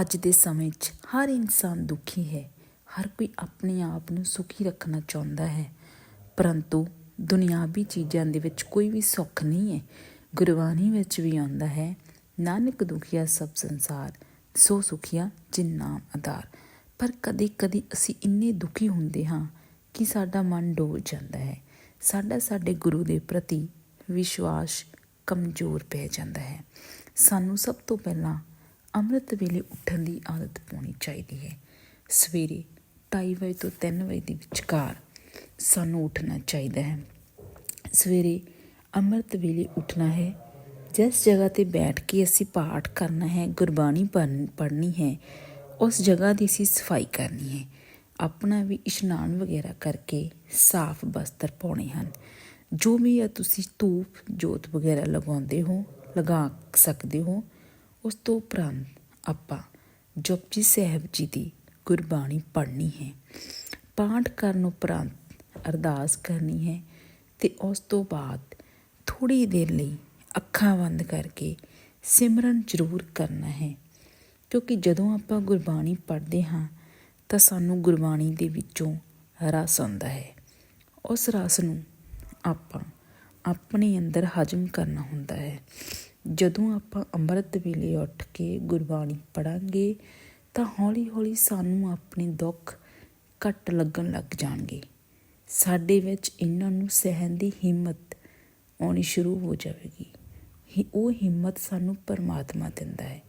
ਅੱਜ ਦੇ ਸਮੇਂ 'ਚ ਹਰ ਇਨਸਾਨ ਦੁਖੀ ਹੈ। ਹਰ ਕੋਈ ਆਪਣੇ ਆਪ ਨੂੰ ਸੁਖੀ ਰੱਖਣਾ ਚਾਹੁੰਦਾ ਹੈ। ਪਰੰਤੂ ਦੁਨਿਆਵੀ ਚੀਜ਼ਾਂ ਦੇ ਵਿੱਚ ਕੋਈ ਵੀ ਸੁੱਖ ਨਹੀਂ ਹੈ। ਗੁਰਬਾਣੀ ਵਿੱਚ ਵੀ ਆਉਂਦਾ ਹੈ, ਨਾਨਕ ਦੁਖੀਆ ਸਭ ਸੰਸਾਰ, ਸੋ ਸੁਖੀਆ ਜਿਨ ਨਾਮ ਆਧਾਰ। ਪਰ ਕਦੇ ਕਦੇ ਅਸੀਂ ਇੰਨੇ ਦੁਖੀ ਹੁੰਦੇ ਹਾਂ ਕਿ ਸਾਡਾ ਮਨ ਡੋਲ ਜਾਂਦਾ ਹੈ। ਸਾਡਾ, ਸਾਡੇ ਗੁਰੂ ਦੇ ਪ੍ਰਤੀ ਵਿਸ਼ਵਾਸ ਕਮਜ਼ੋਰ ਪੈ ਜਾਂਦਾ ਹੈ। ਸਾਨੂੰ ਸਭ ਤੋਂ ਪਹਿਲਾਂ ਅੰਮ੍ਰਿਤ ਵੇਲੇ ਉੱਠਣ ਦੀ ਆਦਤ ਪਾਉਣੀ ਚਾਹੀਦੀ ਹੈ। ਸਵੇਰੇ 2:30 ਵਜੇ ਤੋਂ 3 ਵਜੇ ਦੇ ਵਿਚਕਾਰ ਸਾਨੂੰ ਉੱਠਣਾ ਚਾਹੀਦਾ ਹੈ। ਸਵੇਰੇ ਅੰਮ੍ਰਿਤ ਵੇਲੇ ਉੱਠਣਾ ਹੈ। ਜਿਸ ਜਗ੍ਹਾ ਤੇ ਬੈਠ ਕੇ ਅਸੀਂ ਪਾਠ ਕਰਨਾ ਹੈ, ਗੁਰਬਾਣੀ ਪੜ੍ਹਨੀ ਹੈ, ਉਸ ਜਗ੍ਹਾ ਦੀ ਅਸੀਂ ਸਫ਼ਾਈ ਕਰਨੀ ਹੈ। ਆਪਣਾ ਵੀ ਇਸ਼ਨਾਨ ਵਗੈਰਾ ਕਰਕੇ ਸਾਫ਼ ਬਸਤਰ ਪਾਉਣੇ ਹਨ। ਜੋ ਵੀ ਆ ਤੁਸੀਂ ਧੂਪ, ਜੋਤ ਵਗੈਰਾ ਲਗਾਉਂਦੇ ਹੋ, ਲਗਾ ਸਕਦੇ ਹੋ ਉਸ ਤੋਂ ਉਪਰੰਤ ਆਪਾਂ ਜਪਜੀ ਸਾਹਿਬ ਜੀ ਦੀ ਗੁਰਬਾਣੀ ਪੜ੍ਹਨੀ ਹੈ। ਪਾਠ ਕਰਨ ਉਪਰੰਤ ਅਰਦਾਸ ਕਰਨੀ ਹੈ ਤੇ ਉਸ ਤੋਂ ਬਾਅਦ ਥੋੜੀ ਦੇਰ ਲਈ ਅੱਖਾਂ ਬੰਦ ਕਰਕੇ ਸਿਮਰਨ ਜ਼ਰੂਰ ਕਰਨਾ ਹੈ। ਕਿਉਂਕਿ ਜਦੋਂ ਆਪਾਂ ਗੁਰਬਾਣੀ ਪੜ੍ਹਦੇ ਹਾਂ ਤਾਂ ਸਾਨੂੰ ਗੁਰਬਾਣੀ ਦੇ ਵਿੱਚੋਂ ਰਸ ਆਉਂਦਾ ਹੈ। ਉਸ ਰਸ ਨੂੰ ਆਪਾਂ ਆਪਣੇ ਅੰਦਰ ਹਜਮ ਕਰਨਾ ਹੁੰਦਾ ਹੈ। ਜਦੋਂ ਆਪਾਂ ਅੰਮ੍ਰਿਤ ਵੇਲੇ ਉੱਠ ਕੇ ਗੁਰਬਾਣੀ ਪੜਾਂਗੇ ਤਾਂ ਹੌਲੀ-ਹੌਲੀ ਸਾਨੂੰ ਆਪਣੇ ਦੁੱਖ ਘੱਟ ਲੱਗਣ ਲੱਗ ਜਾਣਗੇ। ਸਾਡੇ ਵਿੱਚ ਇਹਨਾਂ ਨੂੰ ਸਹਿਣ ਦੀ ਹਿੰਮਤ ਆਉਣੀ ਸ਼ੁਰੂ ਹੋ ਜਾਵੇਗੀ। ਹੀ, ਉਹ ਹਿੰਮਤ ਸਾਨੂੰ ਪਰਮਾਤਮਾ ਦਿੰਦਾ ਹੈ।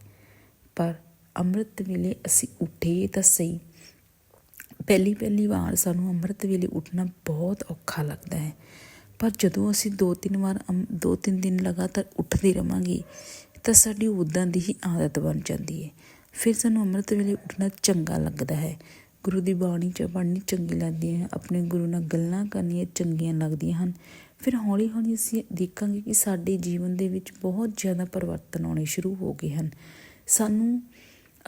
ਪਰ ਅੰਮ੍ਰਿਤ ਵੇਲੇ ਅਸੀਂ ਉੱਠੇ ਤਾਂ ਸਹੀ। ਪਹਿਲੀ ਪਹਿਲੀ ਵਾਰ ਸਾਨੂੰ ਅੰਮ੍ਰਿਤ ਵੇਲੇ ਉੱਠਣਾ ਬਹੁਤ ਔਖਾ ਲੱਗਦਾ ਹੈ। ਪਰ ਜਦੋਂ ਅਸੀਂ ਦੋ ਤਿੰਨ ਵਾਰ ਦੋ ਤਿੰਨ ਦਿਨ ਲਗਾਤਾਰ ਉੱਠਦੇ ਰਵਾਂਗੇ, ਤਾਂ ਸਾਡੀ ਉਦਾਂ ਦੀ ਹੀ ਆਦਤ ਬਣ ਜਾਂਦੀ ਹੈ ਫਿਰ ਸਾਨੂੰ ਅੰਮ੍ਰਿਤ ਵੇਲੇ ਉੱਠਣਾ ਚੰਗਾ ਲੱਗਦਾ ਹੈ। ਗੁਰੂ ਦੀ ਬਾਣੀ ਚ ਪੜ੍ਹਨੀ ਚੰਗੀ ਲੱਗਦੀ ਹੈ, ਆਪਣੇ ਗੁਰੂ ਨਾਲ ਗੱਲਾਂ ਕਰਨੀਆਂ ਚੰਗੀਆਂ ਲੱਗਦੀਆਂ ਹਨ। ਫਿਰ ਹੌਲੀ ਹੌਲੀ ਅਸੀਂ ਦੇਖਾਂਗੇ ਕਿ ਸਾਡੇ ਜੀਵਨ ਦੇ ਵਿੱਚ ਬਹੁਤ ਜ਼ਿਆਦਾ ਪਰਿਵਰਤਨ ਆਉਣੇ ਸ਼ੁਰੂ ਹੋ ਗਏ ਹਨ। ਸਾਨੂੰ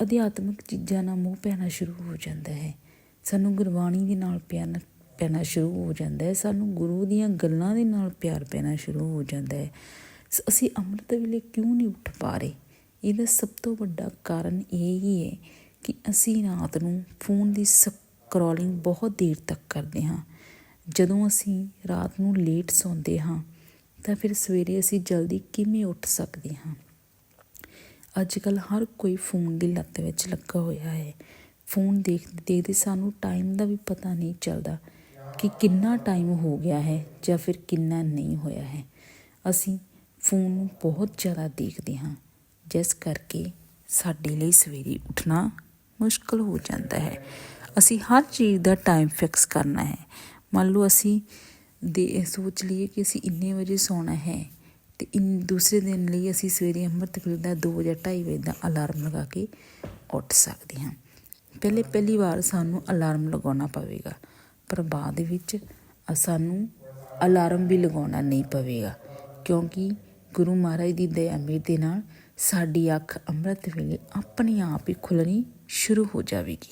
ਅਧਿਆਤਮਿਕ ਚੀਜ਼ਾਂ ਨਾਲ ਮੋਹ ਪੈਣਾ ਸ਼ੁਰੂ ਹੋ ਜਾਂਦਾ ਹੈ। ਸਾਨੂੰ ਗੁਰਬਾਣੀ ਦੇ ਨਾਲ ਪਿਆਰ ਪੈਣਾ ਸ਼ੁਰੂ ਹੋ ਜਾਂਦਾ ਹੈ। ਸਾਨੂੰ ਗੁਰੂ ਦੀਆਂ ਗੱਲਾਂ ਦੇ ਨਾਲ ਪਿਆਰ ਪੈਣਾ ਸ਼ੁਰੂ ਹੋ ਜਾਂਦਾ ਹੈ। ਅਸੀਂ ਅੰਮ੍ਰਿਤ ਵੇਲੇ ਕਿਉਂ ਨਹੀਂ ਉੱਠ ਪਾ ਰਹੇ? ਇਹਦਾ ਸਭ ਤੋਂ ਵੱਡਾ ਕਾਰਨ ਇਹ ਹੀ ਹੈ ਕਿ ਅਸੀਂ ਰਾਤ ਨੂੰ ਫੋਨ ਦੀ ਸਕਰੋਲਿੰਗ ਬਹੁਤ ਦੇਰ ਤੱਕ ਕਰਦੇ ਹਾਂ। ਜਦੋਂ ਅਸੀਂ ਰਾਤ ਨੂੰ ਲੇਟ ਸੌਂਦੇ ਹਾਂ, ਤਾਂ ਫਿਰ ਸਵੇਰੇ ਅਸੀਂ ਜਲਦੀ ਕਿਵੇਂ ਉੱਠ ਸਕਦੇ ਹਾਂ? ਅੱਜ ਕੱਲ ਹਰ ਕੋਈ ਫੋਨ ਦੀ ਲੱਤ ਵਿੱਚ ਲੱਗਾ ਹੋਇਆ ਹੈ। ਫੋਨ ਦੇਖਦੇ ਦੇਖਦੇ ਸਾਨੂੰ ਟਾਈਮ ਦਾ ਵੀ ਪਤਾ ਨਹੀਂ ਚੱਲਦਾ। ਕਿ ਕਿੰਨਾ ਟਾਈਮ ਹੋ ਗਿਆ ਹੈ ਜਾਂ ਫਿਰ ਕਿੰਨਾ ਨਹੀਂ ਹੋਇਆ ਹੈ। ਅਸੀਂ ਫੋਨ ਨੂੰ ਬਹੁਤ ਜ਼ਿਆਦਾ ਦੇਖਦੇ ਹਾਂ। ਜਿਸ ਕਰਕੇ ਸਾਡੇ ਲਈ ਸਵੇਰੇ ਉੱਠਣਾ ਮੁਸ਼ਕਲ ਹੋ ਜਾਂਦਾ ਹੈ। ਅਸੀਂ ਹਰ ਚੀਜ਼ ਦਾ ਟਾਈਮ ਫਿਕਸ ਕਰਨਾ ਹੈ। ਮੰਨ ਲਓ ਅਸੀਂ ਦੇ ਸੋਚ ਲਈਏ ਕਿ ਅਸੀਂ ਇੰਨੇ ਵਜੇ ਸੌਣਾ ਹੈ ਤੇ ਇਨ ਦੂਸਰੇ ਦਿਨ ਲਈ ਅਸੀਂ ਸਵੇਰੇ ਅੰਮ੍ਰਿਤ ਵੇਲੇ ਦਾ 2 ਜਾਂ 2:30 ਵਜੇ ਦਾ ਅਲਾਰਮ ਲਗਾ ਕੇ ਉੱਠ ਸਕਦੇ ਹਾਂ। ਪਹਿਲੇ ਪਹਿਲੀ ਵਾਰ ਸਾਨੂੰ ਅਲਾਰਮ ਲਗਾਉਣਾ ਪਵੇਗਾ। ਪਰ ਬਾਅਦ ਵਿੱਚ ਸਾਨੂੰ ਅਲਾਰਮ ਵੀ ਲਗਾਉਣਾ ਨਹੀਂ ਪਵੇਗਾ, ਕਿਉਂਕਿ ਗੁਰੂ ਮਹਾਰਾਜ ਦੀ ਦਇਆ ਮੇਰੇ ਦੇ ਨਾਲ ਸਾਡੀ ਅੱਖ ਅੰਮ੍ਰਿਤ ਵੇਲੇ ਆਪਣੇ ਆਪ ਹੀ ਖੁੱਲਣੀ ਸ਼ੁਰੂ ਹੋ ਜਾਵੇਗੀ।